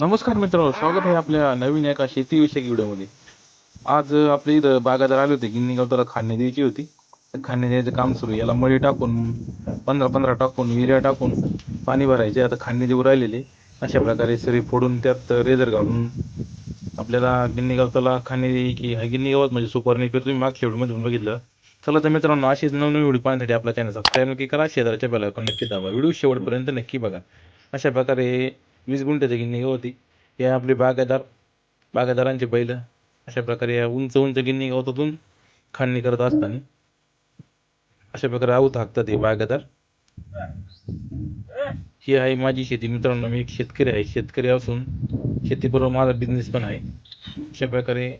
नमस्कार मित्रांनो स्वागत आहे आपल्या नवीन एका शेतीविषयक व्हिडिओमध्ये. आज आपले आपल्या इथं बागायदार आले होते गिन्नी गवताला खाणे द्यायची होती. तर खाणे द्यायचं काम सुरू याला मळी टाकून पंधरा पंधरा टाकून युरिया टाकून पाणी भरायचे. आता खाणे देऊ राहिलेले. अशा प्रकारे सरी फोडून त्यात रेझर घालून आपल्याला गिन्नी गवताला खाणे की गिन्नी गवत म्हणजे सुपर नेकर तुम्ही मागच्या व्हिडिओमध्ये बघितलं. चला तर मित्रांनो अशीच नवनवीन व्हिडिओ पाहण्यासाठी आपला चॅनल सबस्क्राईब नक्की करा. शेजारच्या बेल आयकॉन नक्की दाबा. व्हिडिओ शेवटपर्यंत नक्की बघा. अशा प्रकारे वीस गुंठ्याची गिन्नी होती. हे आपले बागायदार बागायदारांचे बैल अशा प्रकारे या उंच उंच गिन्नी गवतातून खांडणी करत असताना अशा प्रकारे आऊत हाकतात हे बागायदार. ही आहे माझी शेती. मित्रांनो मी एक शेतकरी आहे. शेतकरी असून शेतीबरोबर माझा बिझनेस पण आहे. अशा प्रकारे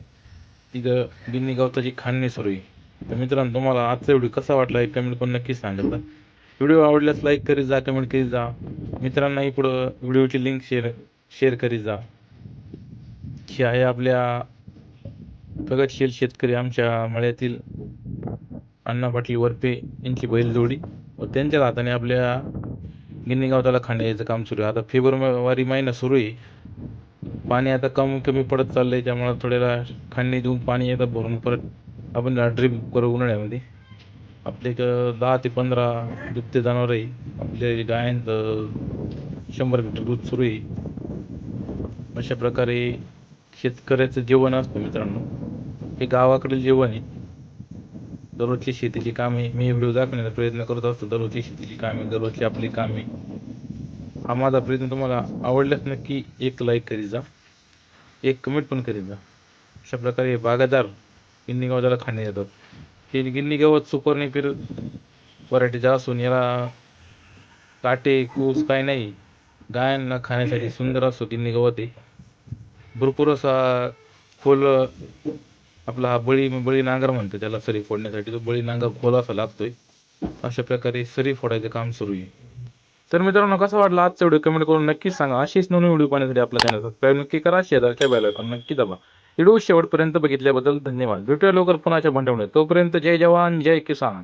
तिथं गिन्नी गवताची खांडणी सुरू आहे. तर मित्रांनो तुम्हाला आजचा व्हिडिओ कसा वाटला एक कमेंट पण नक्कीच सांगत व्हिडिओ आवडल्यास लाईक करीत जा कमेंट करीत जा. मित्रांनाही पुढं व्हिडिओची लिंक शेअर शेअर करीत जा. ही आहे आपल्या प्रगतशील शेतकरी आमच्या मळ्यातील अण्णा पाटील वरपे यांची बैलजोडी व त्यांच्या हाताने आपल्या गिन्नी गावताला खांड्याचं काम सुरू आहे. आता फेब्रुवारी महिना सुरू आहे. पाणी आता कमी कमी पडत चाललंय. त्यामुळे थोड्याला खांडणी देऊन पाणी येतं भरून परत आपण ड्रीप करू उन्हाळ्यामध्ये. आपले एक दहा ते पंधरा दुभते जनावर आहे. आपल्या गायांचं शंभर लिटर दूध सुरू आहे. अशा प्रकारे शेतकऱ्याचं जेवण असतं मित्रांनो. हे गावाकडील जेवण आहे. दररोजची शेतीची कामे मी व्हिडिओ दाखवण्याचा प्रयत्न करत असतो. दररोजची शेतीची कामे दररोजची आपली कामे. हा माझा प्रयत्न तुम्हाला आवडल्यास नक्की एक लाईक करीत जा. एक कमेंट पण करीत जा. अशा प्रकारे बागायदार गिन्नी गवताला खाणे येतात हे गिल्ली गवत सुपर फिर व्हरायटीचा असून याला काटे कूस काय नाही गायांना खाण्यासाठी सुंदर असतो गिल्ली गवत आहे भरपूर असा खोल आपला हा बळी बळी नांगर म्हणतो त्याला सरी फोडण्यासाठी तो बळी नांगर खोल असा लागतोय अशा प्रकारे सरी फोडायचं काम सुरू आहे तर मित्रांनो कसा वाटला आजचा व्हिडिओ कमेंट करून नक्कीच सांगा अशीच नवीन व्हिडिओ पाहण्यासाठी आपला चॅनल सबस्क्राईब नक्की करा शेजारच्या बेल आयकॉन नक्की दाबा व्हिडिओ शेवटपर्यंत बघितल्याबद्दल धन्यवाद. भेटूया लवकर पुन्हाच्या भांडवण्यात तोपर्यंत जय जवान जय किसान.